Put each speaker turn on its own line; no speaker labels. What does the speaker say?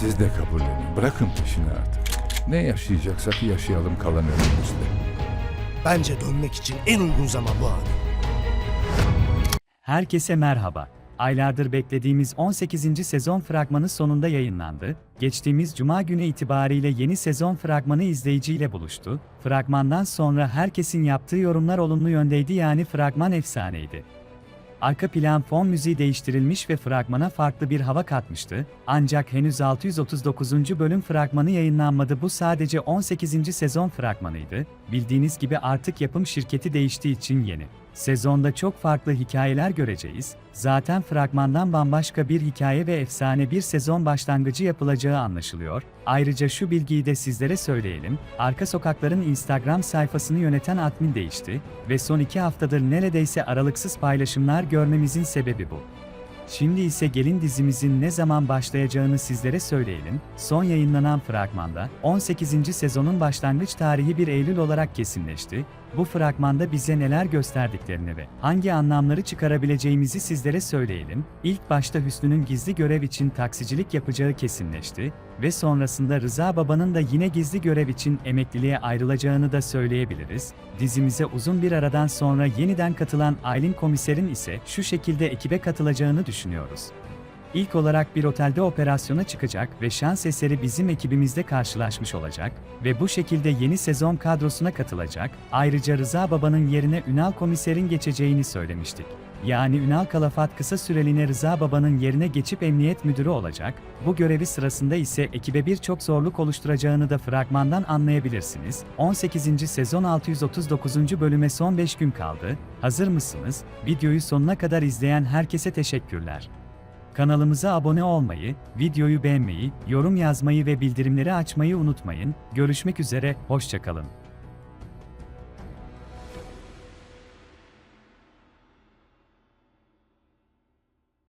Siz de kabullenin. Bırakın peşini artık. Ne yaşayacaksak yaşayalım kalan ömrümüzde.
Bence dönmek için en uygun zaman bu abi.
Herkese merhaba. Aylardır beklediğimiz 18. sezon fragmanı sonunda yayınlandı. Geçtiğimiz cuma günü itibariyle yeni sezon fragmanı izleyiciyle buluştu. Fragmandan sonra herkesin yaptığı yorumlar olumlu yöndeydi yani fragman efsaneydi. Arka plan fon müziği değiştirilmiş ve fragmana farklı bir hava katmıştı. Ancak henüz 639. bölüm fragmanı yayınlanmadı. Bu sadece 18. sezon fragmanıydı. Bildiğiniz gibi artık yapım şirketi değiştiği için yeni. Sezonda çok farklı hikayeler göreceğiz. Zaten fragmandan bambaşka bir hikaye ve efsane bir sezon başlangıcı yapılacağı anlaşılıyor. Ayrıca şu bilgiyi de sizlere söyleyelim. Arka Sokaklar'ın Instagram sayfasını yöneten admin değişti ve son iki haftadır neredeyse aralıksız paylaşımlar görmemizin sebebi bu. Şimdi ise gelin dizimizin ne zaman başlayacağını sizlere söyleyelim. Son yayınlanan fragmanda 18. sezonun başlangıç tarihi 1 Eylül olarak kesinleşti. Bu fragmanda bize neler gösterdiklerini ve hangi anlamları çıkarabileceğimizi sizlere söyleyelim. İlk başta Hüsnü'nün gizli görev için taksicilik yapacağı kesinleşti ve sonrasında Rıza Baba'nın da yine gizli görev için emekliliğe ayrılacağını da söyleyebiliriz. Dizimize uzun bir aradan sonra yeniden katılan Aylin Komiser'in ise şu şekilde ekibe katılacağını düşünüyoruz. İlk olarak bir otelde operasyona çıkacak ve şans eseri bizim ekibimizde karşılaşmış olacak ve bu şekilde yeni sezon kadrosuna katılacak. Ayrıca Rıza Baba'nın yerine Ünal Komiser'in geçeceğini söylemiştik. Yani Ünal Kalafat kısa süreliğine Rıza Baba'nın yerine geçip emniyet müdürü olacak. Bu görevi sırasında ise ekibe birçok zorluk oluşturacağını da fragmandan anlayabilirsiniz. 18. sezon 639. bölüme son 5 gün kaldı. Hazır mısınız? Videoyu sonuna kadar izleyen herkese teşekkürler. Kanalımıza abone olmayı, videoyu beğenmeyi, yorum yazmayı ve bildirimleri açmayı unutmayın. Görüşmek üzere, hoşçakalın.